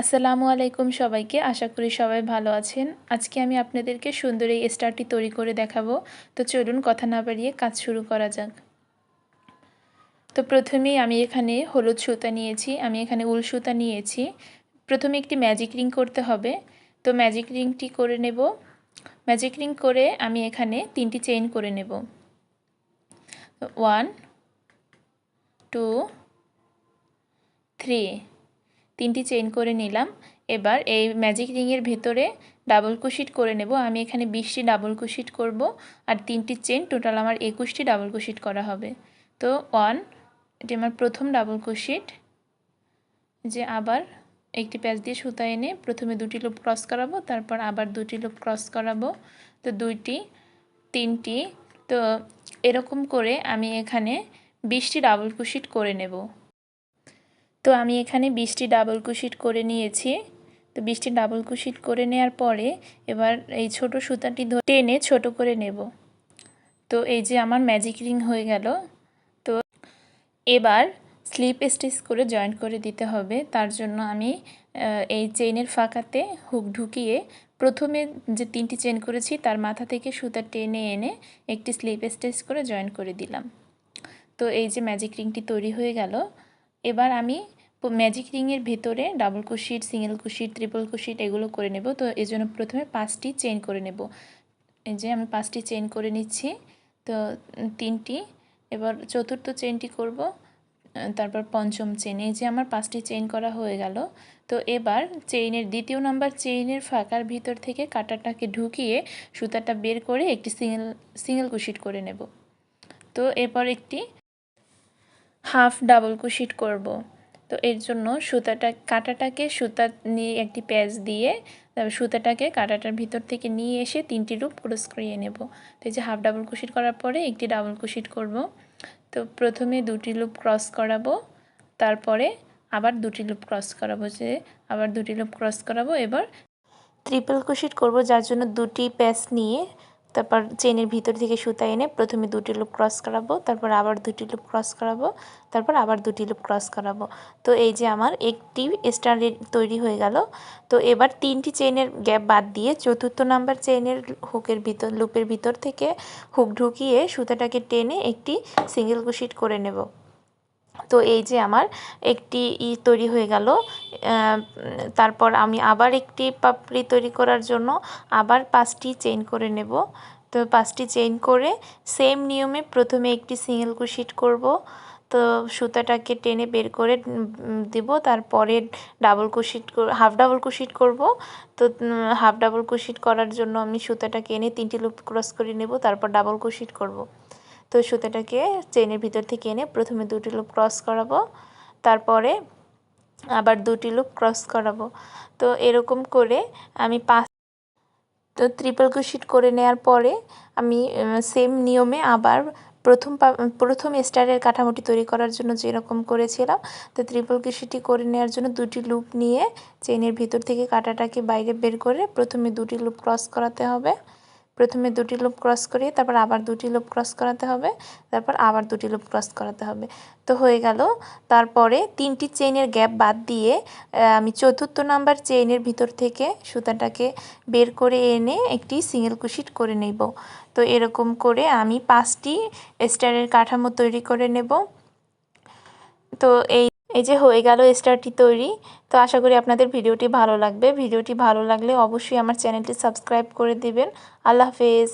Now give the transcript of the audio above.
আসসালামু আলাইকুম সবাইকে। আশা করি সবাই ভালো আছেন। আজকে আমি আপনাদেরকে সুন্দর এই স্টারটি তৈরি করে দেখাবো। তো চলুন কথা না বাড়িয়ে কাজ শুরু করা যাক। তো প্রথমেই আমি এখানে হলুদ সুতা নিয়েছি। আমি এখানে উল সুতা নিয়েছি। প্রথমে একটি ম্যাজিক রিং করতে হবে। তো ম্যাজিক রিংটি করে নেব। ম্যাজিক রিং করে আমি এখানে তিনটি চেইন করে নেব। One, two, three. তিনটি চেইন করে নিলাম। এবার এই ম্যাজিক রিংয়ের ভেতরে ডাবল কুশিট করে নেব। আমি এখানে বিশটি ডাবল কুশিট করব আর তিনটি চেন টোটাল আমার একুশটি ডাবল কুশিট করা হবে। তো ওয়ান, এটি আমার প্রথম ডাবল কুশিট। যে আবার একটি প্যাচ দিয়ে সুতা এনে প্রথমে দুটি লোপ ক্রস করাবো, তারপর আবার দুটি লোপ ক্রস করাবো। তো দুইটি, তিনটি, তো এরকম করে আমি এখানে বিশটি ডাবল কুশিট করে নেব। তো আমি এখানে বিশটি ডাবল কুশিট করে নিয়েছি। তো বিশটি ডাবল কুশিট করে নেওয়ার পরে এবার এই ছোট সুতাটি টেনে ছোট করে নেব। তো এই যে আমার ম্যাজিক রিং হয়ে গেল। তো এবার স্লিপ স্টিচ করে জয়েন্ট করে দিতে হবে। তার জন্য আমি এই চেইনের ফাঁকাতে হুক ঢুকিয়ে প্রথমে যে তিনটি চেন করেছি, তার মাথা থেকে সুতা টেনে এনে একটি স্লিপ স্টিচ করে জয়েন করে দিলাম। তো এই যে ম্যাজিক রিংটি তৈরি হয়ে গেল। এবার আমি ম্যাজিক রিংয়ের ভেতরে ডাবল কুশিট সিঙ্গেল কুশিট ট্রিপল কুশিট এগুলো করে নেব। তো এই জন্য প্রথমে পাঁচটি চেন করে নেব। এই যে আমি পাঁচটি চেন করে নিচ্ছি। তো তিনটি। এবার চতুর্থ চেনটি করব। তারপর পঞ্চম চেন এই যে আমার পাঁচটি চেন করা হয়ে গেল। তো এবার চেইনের দ্বিতীয় নাম্বার চেইনের ফাঁকার ভিতর থেকে কাটাটাকে ঢুকিয়ে সুতাটা বের করে একটি সিঙ্গেল সিঙ্গেল কুশিট করে নেব। তো এরপর একটি হাফ ডাবল কুশিট করব। তো এর জন্য সুতাটা, কাঁটাটাকে সুতা নিয়ে একটি প্যাচ দিয়ে, তারপর সুতাটাকে কাঁটাটার ভিতর থেকে নিয়ে এসে তিনটি রূপ ক্রস করিয়ে নেব। তো এই যে হাফ ডাবল কুশিট করার পরে একটি ডাবল কুশিট করব। তো প্রথমে দুটি লুপ ক্রস করাবো, তারপরে আবার দুটি লুপ ক্রস করাবো, যে আবার দুটি লুপ ক্রস করাবো, এবার ট্রিপল কুশিট করব, যার জন্য দুটি প্যাচ নিয়ে তারপর চেনের ভিতর থেকে সুতা এনে প্রথমে দুটি লুপ ক্রস করাবো, তারপর আবার দুটি লুপ ক্রস করাবো, তারপর আবার দুটি লুপ ক্রস করাবো। তো এই যে আমার একটি স্টার তৈরি হয়ে গেল। তো এবার তিনটি চেনের গ্যাপ বাদ দিয়ে চতুর্থ নাম্বার চেনের হুকের ভিতর, লুপের ভিতর থেকে হুক ঢুকিয়ে সুতাটাকে টেনে একটি সিঙ্গেল কুশিট করে নেব। তো এই যে আমার একটি ই তৈরি হয়ে গেল। তারপর আমি আবার একটি পাপড়ি তৈরি করার জন্য আবার পাঁচটি চেইন করে নেব। তো পাঁচটি চেইন করে সেম নিয়মে প্রথমে একটি সিঙ্গেল কুশিট করব। তো সুতাটাকে টেনে বের করে দেব। তারপরে ডাবল কুশিট হাফ ডাবল কুশিট করব। তো হাফ ডাবল কুশিট করার জন্য আমি সুতাটাকে এনে তিনটি লুপ ক্রস করে নেব। তারপর ডাবল কুশিট করব। তো সুতাটাকে চেনের ভিতর থেকে এনে প্রথমে দুটি লুপ ক্রস করাবো, তারপরে আবার দুটি লুপ ক্রস করাবো। তো এরকম করে আমি পাঁচ তো ট্রিপল কুশিট করে নেওয়ার পরে আমি সেম নিয়মে আবার প্রথম প্রথম স্টারের কাঠামোটি তৈরি করার জন্য যেরকম করেছিলাম, তো ত্রিপল কুশিটি করে নেওয়ার জন্য দুটি লুপ নিয়ে চেনের ভিতর থেকে কাটাটাকে বাইরে বের করে প্রথমে দুটি লুপ ক্রস করাতে হবে। প্রথমে দুটি লুপ ক্রস করিয়ে তারপর আবার দুটি লুপ ক্রস করাতে হবে, তারপর আবার দুটি লুপ ক্রস করাতে হবে। তো হয়ে গেল, তারপরে তিনটি চেইনের গ্যাপ বাদ দিয়ে আমি চতুর্থ নাম্বার চেইনের ভিতর থেকে সুতাটাকে বের করে এনে একটি সিঙ্গেল কুশিট করে নেব। তো এরকম করে আমি পাঁচটি স্টারের কাঠামো তৈরি করে নেব। তো এই এই যে হয়ে গেল স্টারটি তৈরি। তো আশা করি আপনাদের ভিডিওটি ভালো লাগবে। ভিডিওটি ভালো লাগলে অবশ্যই আমার চ্যানেলটি সাবস্ক্রাইব করে দিবেন। আল্লাহ হাফেজ।